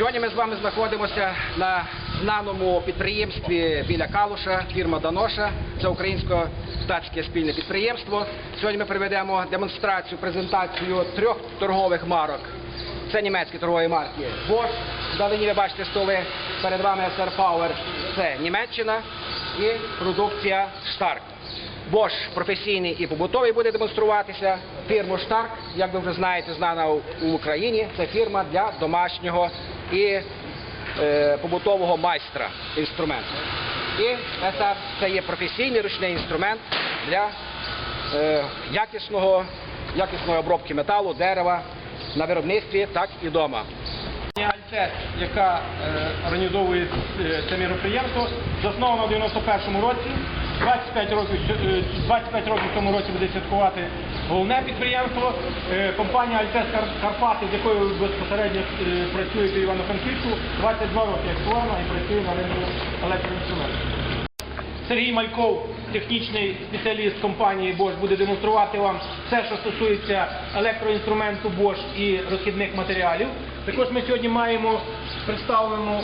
Сьогодні ми з вами знаходимося на знаному підприємстві біля Калуша, фірма Даноша. Це українсько-датське спільне підприємство. Сьогодні ми проведемо демонстрацію, презентацію трьох торгових марок. Це німецькі торгові марки Bosch, вдалині ви бачите столи, перед вами SR Power, це Німеччина і продукція Stark. Bosch професійний і побутовий буде демонструватися. Фірму Stark, як ви вже знаєте, знана у Україні. Це фірма для домашнього і е, побутового майстра інструменту. І SR – це є професійний ручний інструмент для е, якісного, якісної обробки металу, дерева на виробництві, так і вдома. Альтес, яка е, організовує е, це мероприємство, засновано в 91-му році. 25 років, е, 25 років в цьому році буде святкувати головне підприємство. Е, компанія Альтес Карпати, з якою безпосередньо е, працюєте Івано-Франківську, 22 роки як створена і працює на ринку електроінструментів. Сергій Мальков, технічний спеціаліст компанії Bosch, буде демонструвати вам все, що стосується електроінструменту Bosch і розхідних матеріалів. Також ми сьогодні маємо представлену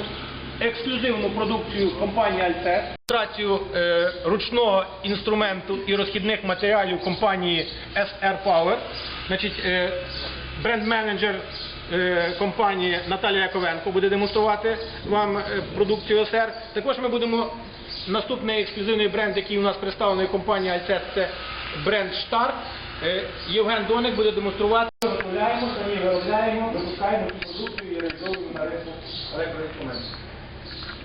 ексклюзивну продукцію компанії Altes, демонстрацію е, ручного інструменту і розхідних матеріалів компанії SR Power. Значить, е, бренд-менеджер е, компанії Наталія Яковенко буде демонструвати вам продукцію SR. Також ми будемо Наступний ексклюзивний бренд, який у нас представлений компанія Альтес, це бренд Штар. Євген Доник буде демонструвати. Виробляємо, самі виробляємо, випускаємо продукцію і реалізовуємо на ринку електроінструментів.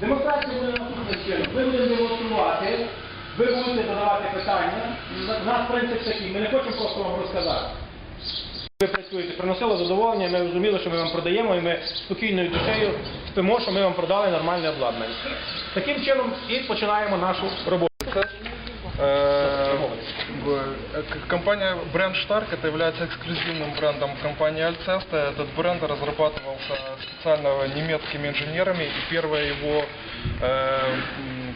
Демонстрація буде наступним чином. Ми будемо демонструвати, ви будете задавати питання. У нас принцип такий, ми не хочемо просто вам розказати. Ви працюєте, приносило задоволення, ми розуміли, що ми вам продаємо, і ми спокійною душею спимо, що ми вам продали нормальне обладнання. Таким чином і починаємо нашу роботу. Э, э, к- Компания бренд Stark это является эксклюзивным брендом компании Alcesta. Этот бренд разрабатывался специально немецкими инженерами, и первый его э,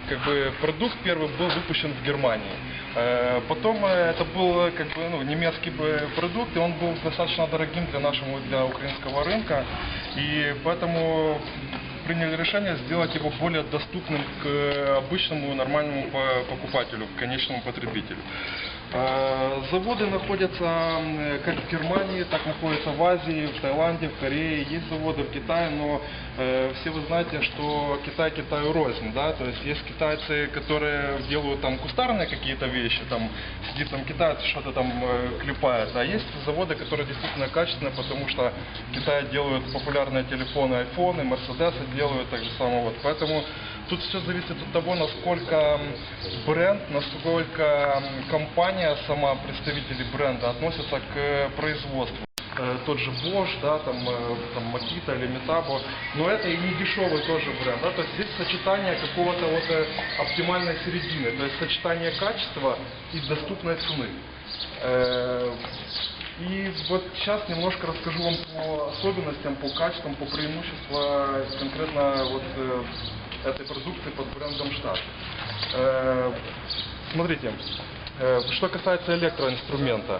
как бы продукт первый был выпущен в Германии. Э, Потом э, это был как бы ну, немецкий продукт, и он был достаточно дорогим для нашего для украинского рынка, и поэтому приняли решение сделать его более доступным к обычному нормальному по- покупателю, к конечному потребителю. Э, Заводы находятся как в Германии, так находятся в Азии, в Таиланде, в Корее, есть заводы в Китае, но э, все вы знаете, что Китай Китаю рознь, да, то есть есть китайцы, которые делают там кустарные какие-то вещи, там сидит там китаец что-то там э, клепает, а есть заводы, которые действительно качественные, потому что в Китае делают популярные телефоны, айфоны, мерседесы делают так же самое, вот, поэтому тут все зависит от того, насколько бренд, насколько компания сама, представители бренда относятся к э, производству э, тот же Bosch, да, там, э, там Makita или Metabo, но это и не дешевый тоже бренд, да, то есть здесь сочетание какого-то вот оптимальной середины, то есть сочетание качества и доступной цены. И вот сейчас немножко расскажу вам по особенностям, по качествам, по преимуществам конкретно вот этой продукции под брендом Штат. Э, Смотрите, э, что касается электроинструмента,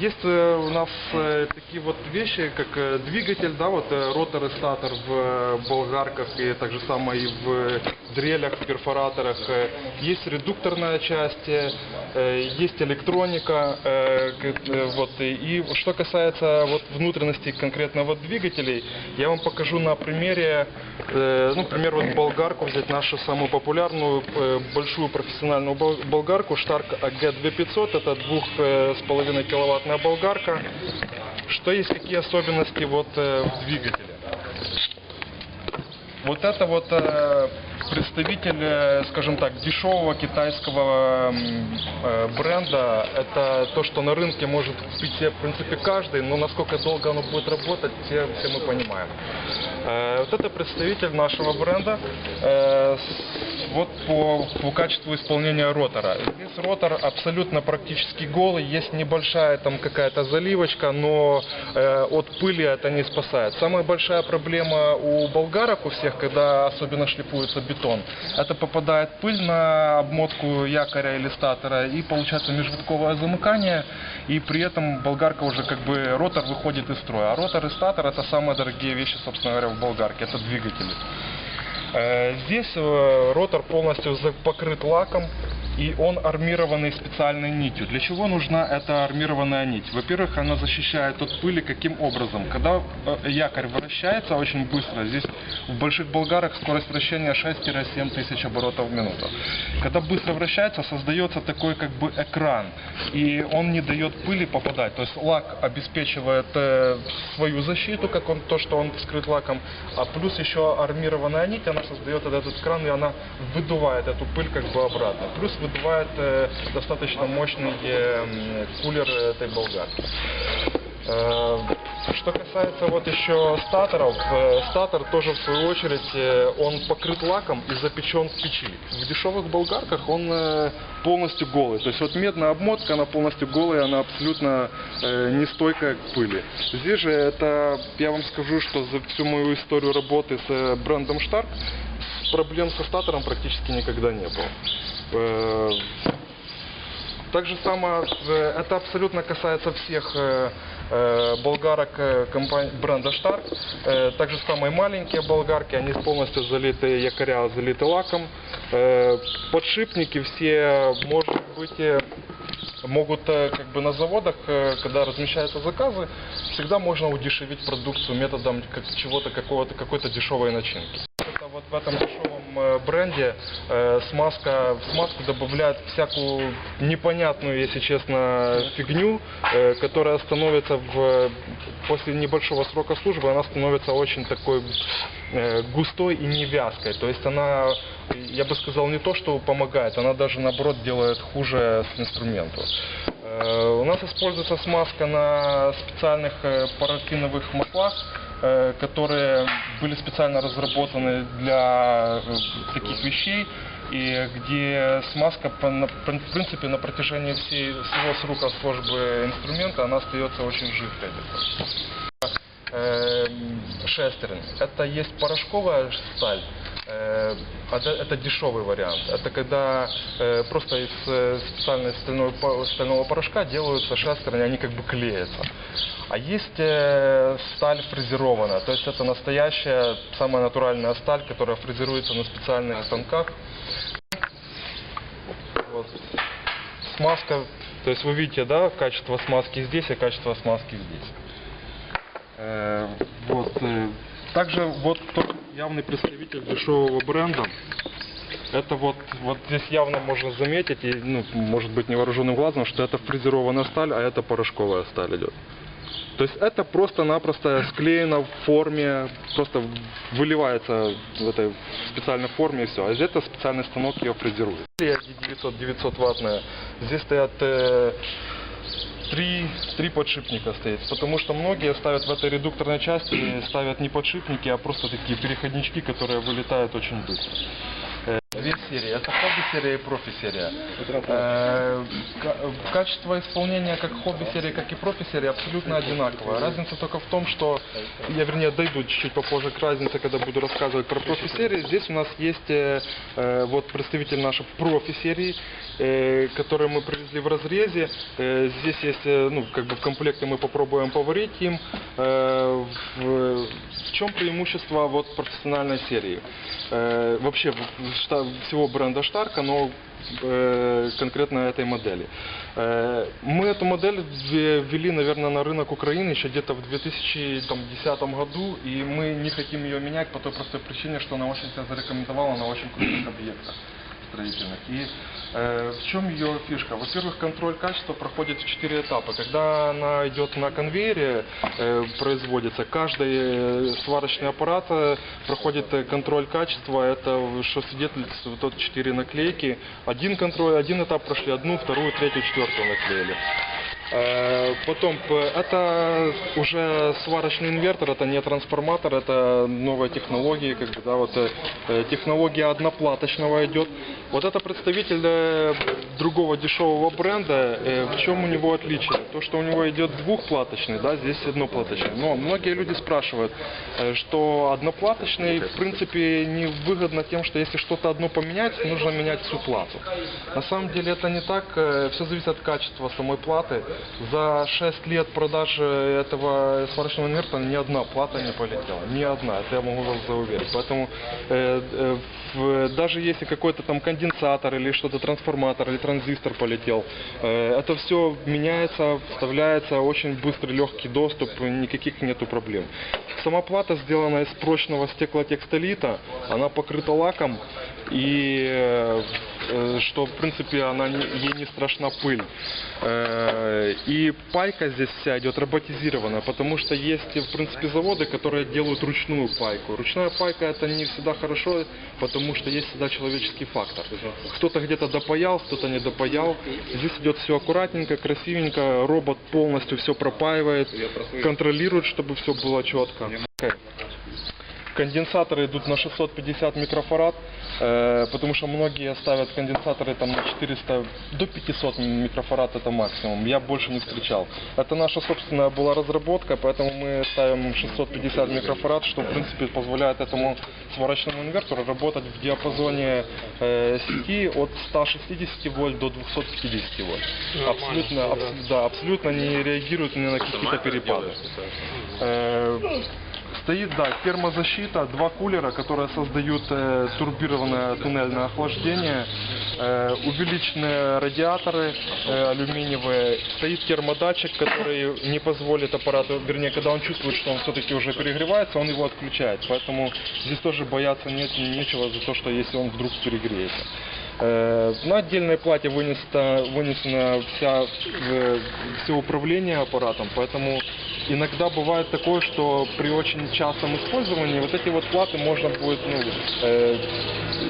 есть э, у нас э, такие вот вещи, как э, двигатель, да, вот э, ротор и статор в э, болгарках и так же самое и в дрелях, перфораторах. Э, Есть редукторная часть, э, э, есть электроника, э, э, вот, и, что касается вот внутренностей конкретно вот двигателей, я вам покажу на примере, э, ну, например, вот болгарку взять, нашу самую популярную э, большую профессиональную бол- болгарку Stark AG2500, это двух э, с половиной киловаттная болгарка. Что есть, какие особенности вот э, в двигателе? Вот это вот э, представитель, э, скажем так, дешевого китайского э, бренда. Это то, что на рынке может купить себе, в принципе, каждый, но насколько долго оно будет работать, все, все мы понимаем. Э, вот это представитель нашего бренда. э, вот по, по качеству исполнения ротора. Здесь ротор абсолютно практически голый, есть небольшая там какая-то заливочка, но э, от пыли это не спасает. Самая большая проблема у болгарок у всех, когда особенно шлифуются бетон. Это попадает пыль на обмотку якоря или статора и получается межвитковое замыкание. И при этом болгарка уже как бы ротор выходит из строя. А ротор и статор это самые дорогие вещи, собственно говоря, в болгарке. Это двигатели. Э, Здесь э, ротор полностью покрыт лаком, и он армированный специальной нитью. Для чего нужна эта армированная нить? Во-первых, она защищает от пыли каким образом? Когда э, якорь вращается очень быстро, здесь в больших болгарах скорость вращения 6-7 тысяч оборотов в минуту. Когда быстро вращается, создается такой как бы экран, и он не дает пыли попадать. То есть лак обеспечивает э, свою защиту, как он, то, что он скрыт лаком, а плюс еще армированная нить, она создает этот экран, и она выдувает эту пыль как бы обратно. Плюс выдувает э, достаточно мощный э, кулер этой болгарки. Э, Что касается вот еще статоров, э, статор тоже в свою очередь, э, он покрыт лаком и запечен в печи. В дешевых болгарках он э, полностью голый. То есть вот медная обмотка, она полностью голая, она абсолютно э, нестойкая к пыли. Здесь же это, я вам скажу, что за всю мою историю работы с э, брендом Stark проблем со статором практически никогда не было. Э, так же самое, э, это абсолютно касается всех э, болгарок бренда. Э, Так же самое маленькие болгарки, они полностью залиты, якоря залиты лаком. Подшипники все, может быть, могут как бы на заводах, когда размещаются заказы, всегда можно удешевить продукцию методом чего-то какого-то какой-то дешевой начинки. Это вот в этом дешевом бренде э, смазка, в смазку добавляют всякую непонятную, если честно, фигню, э, которая становится в, после небольшого срока службы, она становится очень такой э, густой и не вязкой. То есть она, я бы сказал, не то, что помогает, она даже наоборот делает хуже с инструменту. Э, У нас используется смазка на специальных э, парафиновых маслах, э, которые были специально разработаны для э, таких вещей, и где смазка, в принципе, на протяжении всей, всего срока службы инструмента, она остается очень жидкой. Эм, шестерн. Это есть порошковая сталь. Э, Это, дешевый вариант. Это когда э, просто из э, по- стального порошка делаются шестерни, они как бы клеятся. А есть э, сталь фрезерованная, то есть это настоящая, самая натуральная сталь, которая фрезеруется на специальных станках. Вот. Смазка, то есть вы видите, да, качество смазки здесь и качество смазки здесь. Э, вот. э, Также вот тот явный представитель дешевого бренда. Это вот, вот здесь явно можно заметить, и, ну, может быть невооруженным глазом, что это фрезерованная сталь, а это порошковая сталь идет. То есть это просто-напросто склеено в форме, просто выливается в этой специальной форме и все. А здесь это специальный станок ее фрезерует. 900 900 ваттная. Здесь стоят э, три, три подшипника стоит, потому что многие ставят в этой редукторной части ставят не подшипники, а просто такие переходнички, которые вылетают очень быстро. Э, Две серии, это хобби-серия и профи-серия. Э, ка- Качество исполнения как хобби-серии, как и профи-серии абсолютно одинаковое. Разница только в том, что, я вернее дойду чуть-чуть попозже к разнице, когда буду рассказывать про профи-серии. Здесь у нас есть э, э, вот представитель нашей профи-серии, э, который мы привезли в разрезе. Э, Здесь есть, э, ну, как бы в комплекте мы попробуем поварить им. Э, В, в чем преимущество вот профессиональной серии? Э, Вообще шта- всего бренда Штарка, но э, конкретно этой модели. Э, Мы эту модель вве- ввели, наверное, на рынок Украины еще где-то в 2010 году, и мы не хотим ее менять по той простой причине, что она очень себя зарекомендовала на очень крутых объектах Строительных. И э, в чем ее фишка? Во-первых, контроль качества проходит в четыре этапа. Когда она идет на конвейере, э, производится, каждый э, сварочный аппарат э, проходит э, контроль качества. Это что свидетельствует вот четыре наклейки. Один контроль, один этап прошли, одну, вторую, третью, четвертую наклеили. Э, Потом, п- это уже сварочный инвертор, это не трансформатор, это новая технология, как бы, да, вот э, э, технология одноплаточного идет. Вот это представитель э, другого дешевого бренда. Э, В чем у него отличие? То, что у него идет двухплаточный, да, здесь одноплаточный. Но многие люди спрашивают, э, что одноплаточный, в принципе, не выгодно тем, что если что-то одно поменять, нужно менять всю плату. На самом деле это не так, все зависит от качества самой платы. За 6 лет продажи этого сварочного инвертора ни одна плата не полетела, ни одна, это я могу вас зауверить. Поэтому э, э, даже если какой-то там конденсатор или что-то трансформатор или транзистор полетел, э, это все меняется, вставляется, очень быстрый легкий доступ, никаких нету проблем. Сама плата сделана из прочного стеклотекстолита, она покрыта лаком и э, что в принципе она ей не страшна пыль. Э, И пайка здесь вся идет роботизирована, потому что есть в принципе заводы, которые делают ручную пайку. Ручная пайка это не всегда хорошо, потому что есть всегда человеческий фактор. Кто-то где-то допаял, кто-то не допаял. Здесь идет все аккуратненько, красивенько, робот полностью все пропаивает, контролирует, чтобы все было четко. Конденсаторы идут на 650 микрофарад, э, потому что многие ставят конденсаторы там на 400 до 500 микрофарад это максимум. Я больше не встречал. Это наша собственная была разработка, поэтому мы ставим 650 микрофарад, что в принципе позволяет этому сварочному инвертору работать в диапазоне э, сети от 160 вольт до 250 вольт. Абсолютно, абс- да, абсолютно не реагирует ни на какие-то перепады. Э, Стоит, да, термозащита, два кулера, которые создают э, турбированное туннельное охлаждение, э, увеличенные радиаторы э, алюминиевые, стоит термодатчик, который не позволит аппарату, вернее, когда он чувствует, что он все-таки уже перегревается, он его отключает. Поэтому здесь тоже бояться нет, нечего за то, что если он вдруг перегреется. Э, На отдельной плате вынесена, вынесена вся, все управление аппаратом, поэтому иногда бывает такое, что при очень частом использовании вот эти вот платы можно будет, ну, э,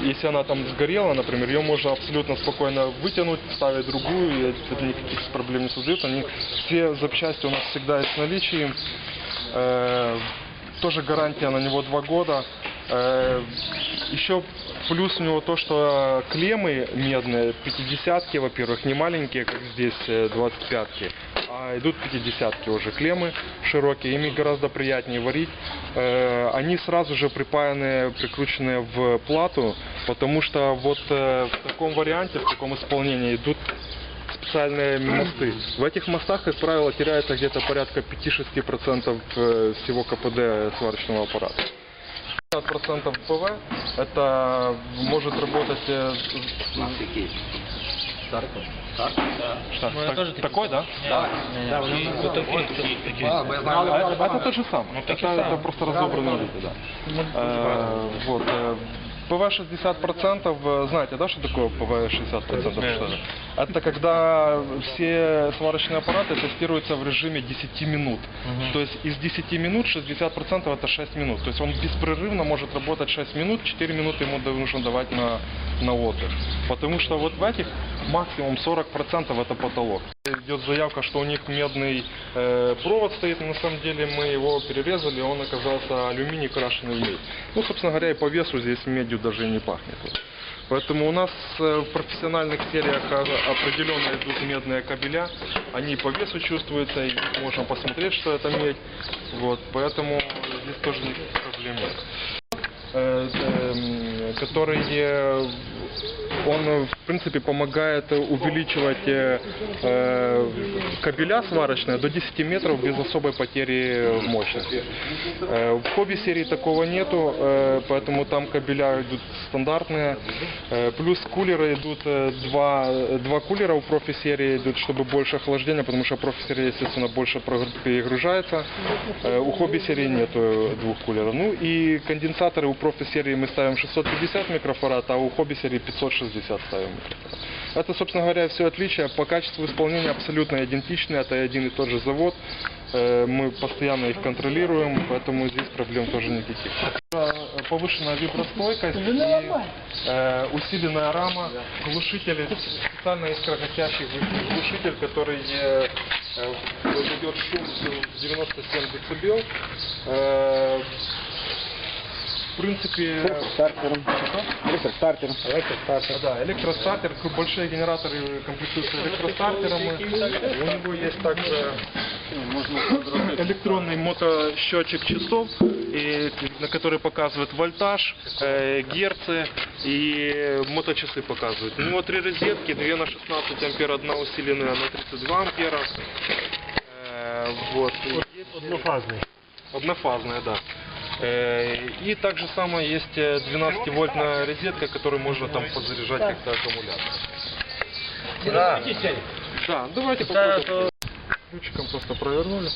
если она там сгорела, например, ее можно абсолютно спокойно вытянуть, ставить другую, и это никаких проблем не создает. Они, все запчасти у нас всегда есть в наличии. Э, тоже гарантия на него два года. Еще плюс у него то, что клеммы медные, 50-ки, во-первых, не маленькие, как здесь э, 25-ки, а идут 50-ки уже клеммы широкие, ими гораздо приятнее варить. Э, Они сразу же припаяны, прикручены в плату, потому что вот э, в таком варианте, в таком исполнении идут специальные мосты. В этих мостах, как правило, теряется где-то порядка 5-6% э, всего КПД сварочного аппарата. 50% ПВ, это может работать... э, так- такой, да? Да. А, это, это тот же самый. это, это просто разобранные виды, да. Э, вот. э, ПВ 60%, э, знаете, да, что такое ПВ 60%? Что это? Это когда все сварочные аппараты тестируются в режиме 10 минут. То есть из 10 минут 60% это 6 минут. То есть он беспрерывно может работать 6 минут, 4 минуты ему нужно давать на, на отдых. Потому что вот в этих максимум 40% это потолок. Идет заявка, что у них медный э, провод стоит, но на самом деле мы его перерезали, он оказался алюминий крашеный в медь. Ну, собственно говоря, и по весу здесь медью даже и не пахнет. Поэтому у нас э, в профессиональных сериях определенно идут медные кабеля, они по весу чувствуются, и можно посмотреть, что это медь. Вот, поэтому здесь тоже никаких проблем нет э, эм, который он в принципе помогает увеличивать э, э, кабеля сварочные до 10 метров без особой потери мощности. Э, В хобби серии такого нету, э, поэтому там кабеля идут стандартные. Э, Плюс кулеры идут э, два, два кулера у профи серии идут, чтобы больше охлаждения, потому что профи серия, естественно, больше перегружается. Э, У хобби серии нету двух кулеров. Ну и конденсаторы у профи серии мы ставим 650 микрофарад, а у хобби серии 560 ставим микрофарад. Это, собственно говоря, все отличия. По качеству исполнения абсолютно идентичны. Это один и тот же завод. Э, Мы постоянно их контролируем, поэтому здесь проблем тоже никаких. Э, Повышенная вибростойкость и э, усиленная рама, глушители, специально искрогасящий глушитель, который идет шум с 97 децибел. В принципе... Стартером. Электростартером. А, Да, электростартер, большие генераторы комплектуются электростартером. У него есть также электронный мотосчетчик часов, и, на который показывает вольтаж, э, герцы и моточасы показывают. У него три розетки, две на 16 ампер, одна усиленная на 32 ампера. Э, вот. Однофазный. Однофазная, да. Э, И также самое есть 12-вольтная розетка, которую можно там подзаряжать как-то аккумулятор. Да. Да, давайте попробуем. Ключиком просто провернули.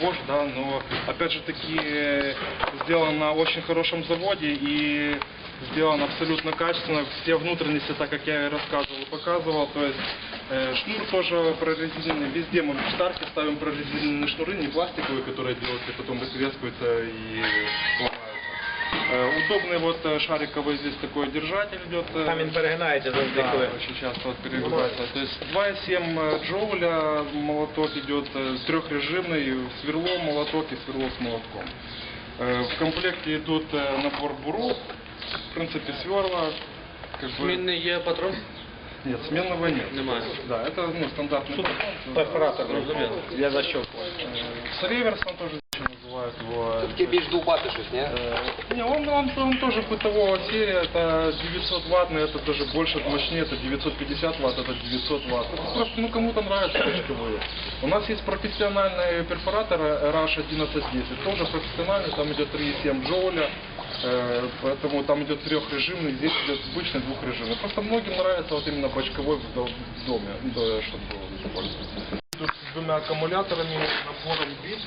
Bosch, да, но опять же таки сделано на очень хорошем заводе и сделано абсолютно качественно. Все внутренности, так как я и рассказывал и показывал, то есть э, шнур тоже прорезиненный, везде мы в штарке ставим прорезиненные шнуры, не пластиковые, которые делаются и потом вытрескиваются и Удобный вот э, шариковый здесь такой держатель идет. э, Камінь перегинається завжди, да, коли. очень часто вот перегревается. То есть 2,7 джоуля молоток идет э, трехрежимный, сверло, молоток и сверло с молотком. Э, В комплекте идут э, набор буров, в принципе сверла. Как бы... Змінний є патрон? Нет, сменного нет. Немає. Да, это ну, стандартный патрон. Перфоратор, розуміло. Для защелкування. С реверсом тоже еще называют его. Таке більш довбати щось, ні? Э, Не, он, он, он тоже бытового серия, это 900 ваттный, это даже больше, мощнее, это 950 ватт, это 900 ватт. Это просто, ну, кому-то нравятся точковые. У нас есть профессиональный перфоратор RH 1110, тоже профессиональный, там идет 3,7 джоуля, э, поэтому там идет трехрежимный, здесь идет обычный двухрежимный. Просто многим нравится вот именно бочковой в до- в доме, да, чтобы использовать. С двумя аккумуляторами, набором бит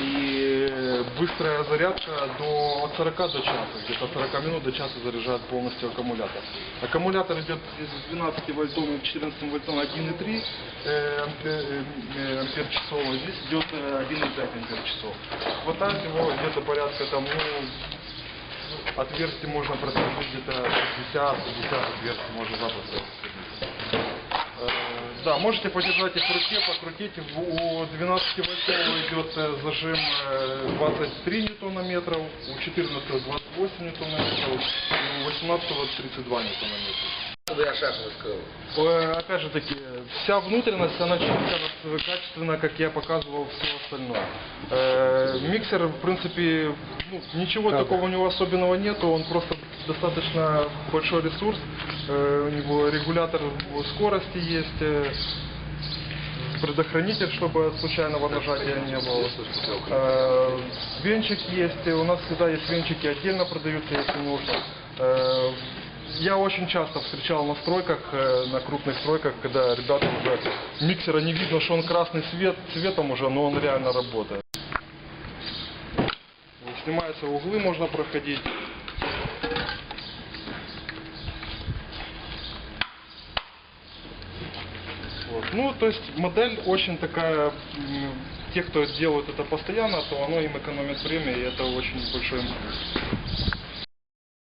и быстрая зарядка до от 40 до часа, где-то от 40 минут до часа заряжает полностью аккумулятор. Аккумулятор идет из 12 вольтовым 14 вольтовым 1,3 э, ампер, э, ампер часов, а здесь идет э, 1,5 ампер часов. Хватает его где-то порядка там, ну, отверстий можно просмотреть где-то 50-50 отверстий можно запросто. Э, Да, можете подержать их в руке, покрутить. У 12 вольтового идет э, зажим э, 23 ньютона-метров, у 14 28 ньютона-метров, у 18 32 ньютона-метров. Я ще щось сказав. Э, Опять же таки, вся внутренность, она чисто качественно, как я показывал, все остальное. Э, Миксер, в принципе, ну, ничего такого у него особенного нету, он просто достаточно большой ресурс, Э, у него регулятор скорости есть, э, предохранитель, чтобы случайного нажатия не было. Э, Венчик есть, у нас всегда есть венчики отдельно продаются, если нужно. Э, Я очень часто встречал на стройках, э, на крупных стройках, когда ребята уже миксера не видно, что он красный цвет, цветом уже, но он реально работает. Снимаются углы, можно проходить. Вот. Ну, то есть модель очень такая, те, кто делают это постоянно, то оно им экономит время, и это очень большой плюс.